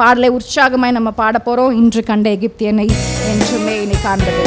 பாடலை உற்சாகமாய் நம்ம பாட போகிறோம் இன்று கண்ட எகிப்தியனை என்றுமே இனி காண்பது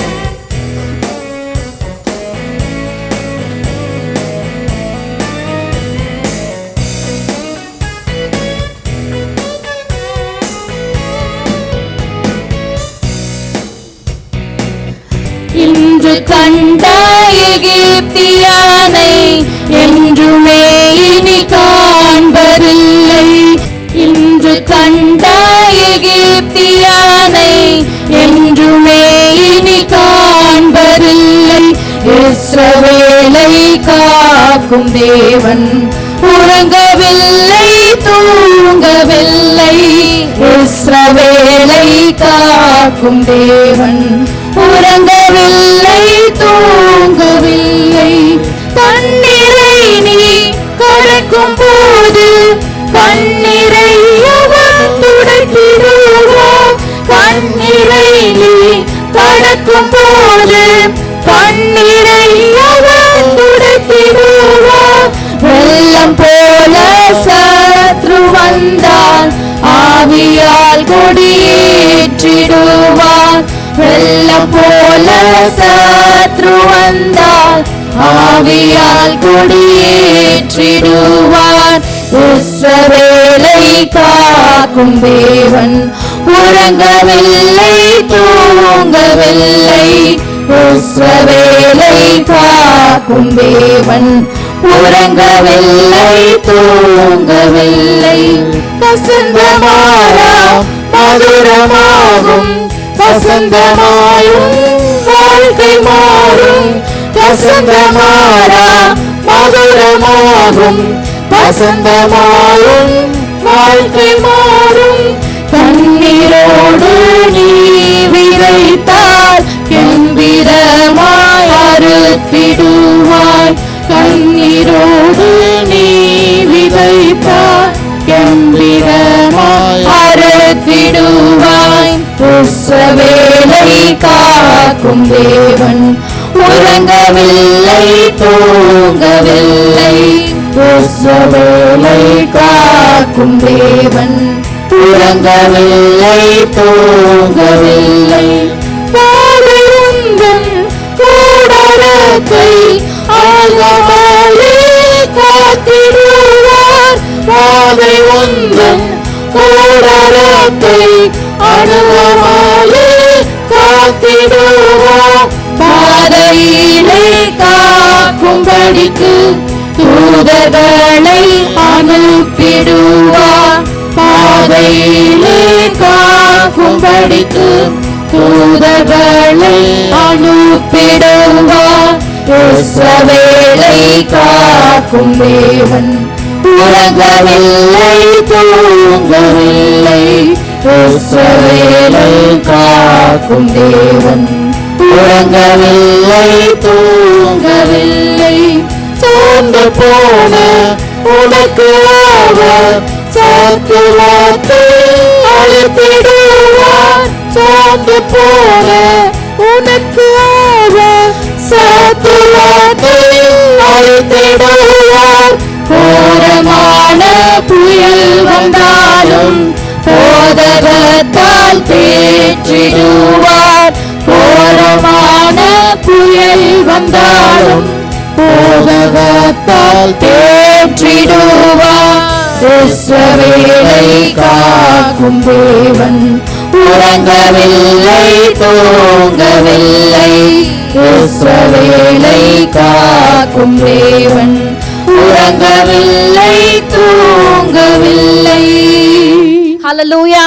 காக்கும் தேவன். உறங்கவில்லை தூங்கவில்லை. இஸ்ரவேலை காக்கும் தேவன். உறங்கவில்லை தூங்கவில்லை. தண்ணீரை நீ கடக்கும் போது கண்ணீரை அவன் துடைத்திடுவான். கண்ணீரை நீ கடக்கும் போது கண்ணீர் வெள்ளம் போல சத்ரு வந்தான். ஆவியால் கொடியேற்றிடுவான் வெள்ளம் போல சத்ரு வந்தான். ஆவியால் கொடியேற்றிடுவான் இஸ்ரவேலை காக்கும் தேவன். உறங்கவில்லை தூங்கவில்லை. இஸ்ரவேலை காக்கும் தேவன். உறங்கவில்லை தூங்கவில்லை. வசந்தமாரா மதுரமாகும். வசந்தமாயும் வாழ்க்கை மாறும். வசந்தமாரா மதுரமாகும். வசந்தமாயும் வாழ்க்கை மாறும். கண்ணீரோடு நீ விதைத்தால் கம்பீரமாய் அறுத்திடுவாய். உற்சவேலை காக்கும் தேவன். உறங்கவில்லை தூங்கவில்லை. உற்சவேலை காக்கும் தேவன். உறங்கவில்லை தூங்கவில்லை. பாதை உந்தன் கூடாரத்தை திருவார். பாதை உந்தன் கூடாரத்தை அணுகமாலே காத்திடுவோம். பாதையிலே காக்கும்படிக்கு தூதர்களை அனுப்பிடுவார். பாதையிலே காக்கும்படிக்கு தூதர்களை அனுப்பிடுவார். காக்கும் தேவன் உறங்கவில்லை தூங்கவில்லை இஸ்ரவேலை காக்கும் தேவன். உறங்கவில்லை தூங்கவில்லை தோன்று போன உனக்கு அவர் சத்துவத்தை அழைத்திடுவார். சோர்ந்து போன உனக்கு அவர் சத்துவத்தை அழைத்திடுவார் கோரமான புயல் வந்தாலும் போதகத்தால் தேற்றிடுவார் போரமான புயல் வந்தாலும் போதகத்தால் தேற்றிடுவார் இஸ்ரவேலை காக்கும் தேவன். உறங்கவில்லை தூங்கவில்லை. இஸ்ரவேலை காக்கும் தேவன். உறங்கவில்லை தூங்கவில்லை. ஹalleluya